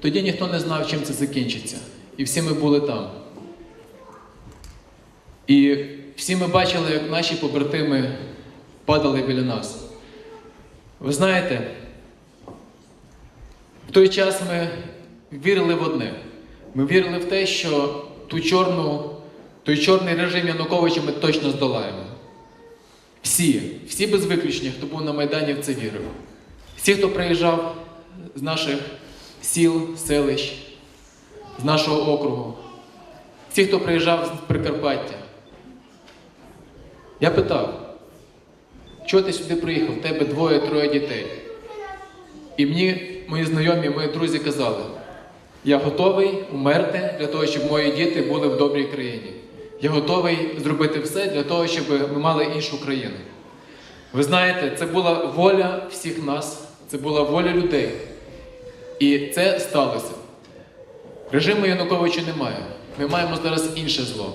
Тоді ніхто не знав, чим це закінчиться. І всі ми були там. І всі ми бачили, як наші побратими падали біля нас. Ви знаєте, в той час ми вірили в одне. Ми вірили в те, що ту чорну, той чорний режим Януковича ми точно здолаємо. Всі, всі без виключення, хто був на Майдані, в це вірив. Всі, хто приїжджав з наших сіл, селищ, з нашого округу, всі, хто приїжджав з Прикарпаття. Я питав, чого ти сюди приїхав? В тебе двоє-троє дітей. І мені мої знайомі, мої друзі казали, я готовий умерти для того, щоб мої діти були в добрій країні. Я готовий зробити все для того, щоб ми мали іншу країну. Ви знаєте, це була воля всіх нас, це була воля людей. І це сталося. Режиму Януковича немає. Ми маємо зараз інше зло.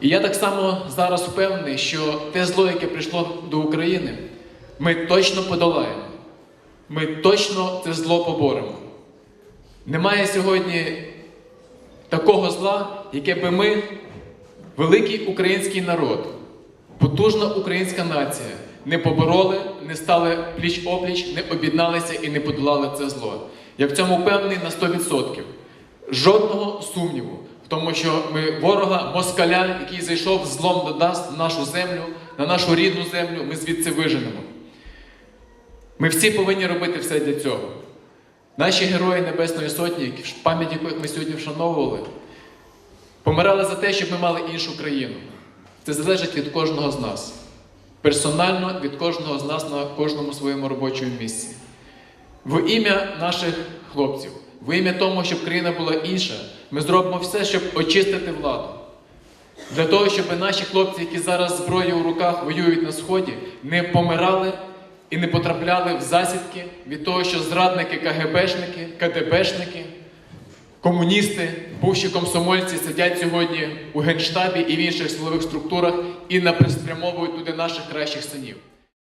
І я так само зараз впевнений, що те зло, яке прийшло до України, ми точно подолаємо. Ми точно це зло поборемо. Немає сьогодні такого зла, яке би ми, великий український народ, потужна українська нація, не побороли, не стали пліч опліч, не об'єдналися і не подолали це зло. Я в цьому впевнений на 100%. Жодного сумніву в тому, що ми ворога, москаля, який зайшов злом до на нашу землю, на нашу рідну землю, ми звідси виженемо. Ми всі повинні робити все для цього. Наші герої Небесної Сотні, пам'яті яких ми сьогодні вшановували, помирали за те, щоб ми мали іншу країну. Це залежить від кожного з нас. Персонально від кожного з нас на кожному своєму робочому місці. В ім'я наших хлопців, в ім'я тому, щоб країна була інша, ми зробимо все, щоб очистити владу. Для того, щоб наші хлопці, які зараз зброєю у руках воюють на Сході, не помирали і не потрапляли в засідки від того, що зрадники КГБшники, КДБшники, комуністи, бувші комсомольці сидять сьогодні у Генштабі і в інших силових структурах і напрямовують туди наших кращих синів.